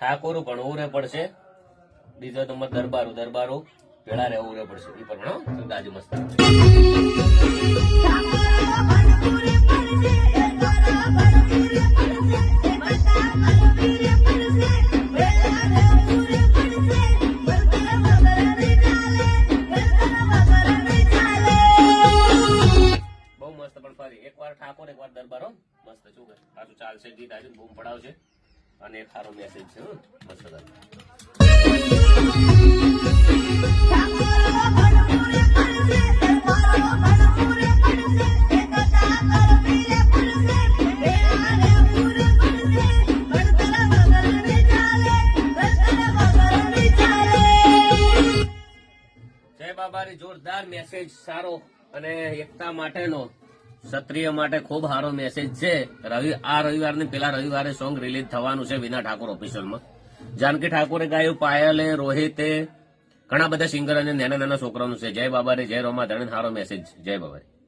ઠાકોર ભણવું રે પડશે. બીજો નંબર દરબારું દરબારું ભેળા રહેવું રે પડશે. એ પણ દાદી મસ્ત. બહુ મસ્ત પણ ફરી. એકવાર ઠાકોર, એકવાર દરબારો. મસ્ત શું કરે ચાલશે, ગીત આજે બૂમ પડાવશે. અને એક મેસેજ છે. જય બાબારી જોરદાર મેસેજ સારો અને એકતા માટેનો ક્ષત્રિય માટે ખૂબ સારો મેસેજ છે. રવિ, આ રવિવારને પેલા રવિવારે સોંગ રિલીઝ થવાનું છે વિના ઠાકોર ઓફિશિયલમાં જાનકી ઠાકોરે ગાયું, પાયલે, રોહિતે, ઘણા બધા સિંગર અને નાના નાના છોકરાનું છે. જય બાબારી જય રોમા ધણી સારો મેસેજ જય બાબારી